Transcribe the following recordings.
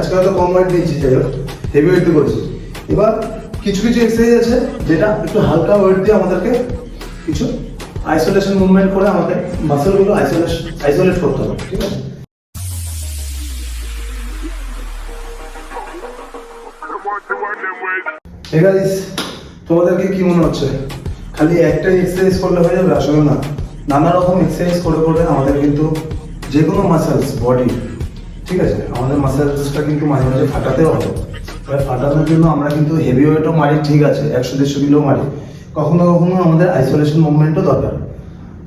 আজকে হয়তো কম ওয়েট দিয়েছি, যাই হোক হেভি ওয়েট করেছি। এবার কিছু কিছু এক্সারসাইজ আছে যেটা একটু হালকা ওয়েট দিয়ে আমাদেরকে কিছু আইসোলেশন মুভমেন্ট করে আমাদের মাসেলগুলো আইসোলেশন আইসোলেট করতে হবে, ঠিক আছে? আছে তোমাদেরকে কি মনে হচ্ছে? খালি একটা এক্সারসাইজ করলে হয়ে যাবে, আসলে না। নানা রকম এক্সারসাইজ করে করে আমাদের কিন্তু যে কোনো মাসেলস বডি ঠিক আছে? আমাদের মাসেল মাসেলসটা কিন্তু মাঝে মাঝে ফাটাতেও হবে এবার ফাটানোর জন্য আমরা কিন্তু হেভি ওয়েটও মারি, ঠিক আছে? একশো দেড়শো কিলো মারি। কখনো কখনো আমাদের আইসোলেশন মুভমেন্টও দরকার।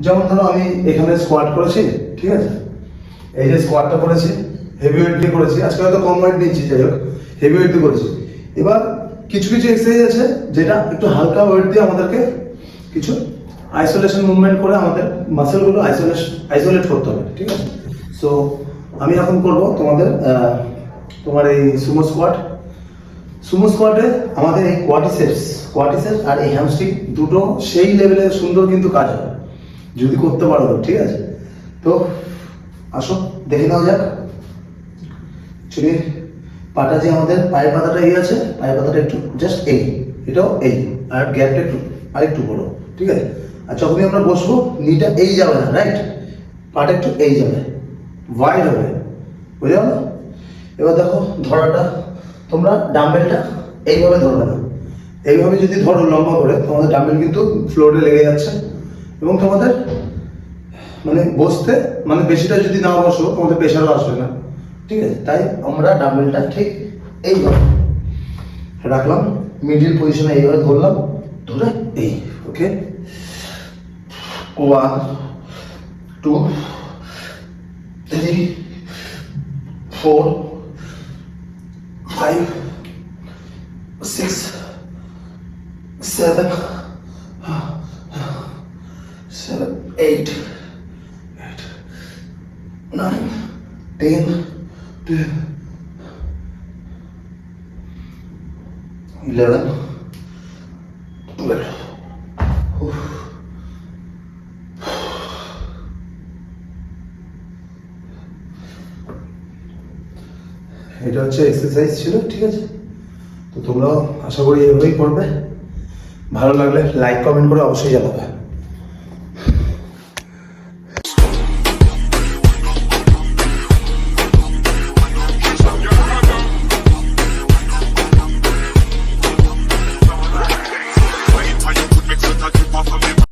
যেমন ধরো আমি এখানে স্কোয়াট করেছি, ঠিক আছে? এই যে স্কোয়াটটা করেছি হেভি ওয়েট দিয়ে করেছি। আজকে হয়তো কম ওয়েট দিয়েছি যাই হোক হেভি ওয়েট দিয়ে করেছি। এবার কিছু কিছু এক্সারসাইজ আছে যেটা একটু হালকা ওয়েট দিয়ে আমাদেরকে কিছু আইসোলেশন মুভমেন্ট করে আমাদের মাসেলগুলো আইসোলেশন আইসোলেট করতে হবে, ঠিক আছে? সো আমি এখন করব তোমাদের তোমার এই সুমো স্কোয়াট সুমো স্কোয়াটে আমাদের এই কোয়াটিসেপস কোয়াটিসেপস আর এই হ্যামস্ট্রিং দুটো সেই লেভেলে সুন্দর কিন্তু কাজ হয়, যদি করতে পারো ঠিক আছে? তো আসো, দেখে নাও যাক। অ্যাকচুয়ালি পাটা যে আমাদের, পায়ের পাতাটা এই আছে, পায়ের পাতাটা একটু জাস্ট এই, এটাও এই, আর গ্যাপটা একটু আর একটু বড়, ঠিক আছে? আর যখনই আমরা বসবো নিটা এই যাবে না রাইট পাটা একটু এই যাবে ওয়াইড হবে। বুঝে এবার দেখো ধরাটা, তোমরা ডাম্বেলটা এইভাবে ধরবে না। এইভাবে যদি ধরো লম্বা করে, তোমাদের ডাম্বেল কিন্তু ফ্লোরে লেগে যাচ্ছে এবং তোমাদের মানে বসতে মানে বেশিটা যদি না বসো, তোমাদের প্রেশারও আসবে না। ঠিক আছে? তাই আমরা ডাম্বেলটা ঠিক এইভাবে রাখলাম। মিডিল পজিশনে এইভাবে ধরলাম। ধরে এই okay one two three four five six seven seven eight nine ten eleven twelve এটা হচ্ছে এক্সারসাইজ ছিল, ঠিক আছে? তো তোমরাও আশা করি এভাবেই করবে। ভালো লাগলে লাইক কমেন্ট করে অবশ্যই জানাবে।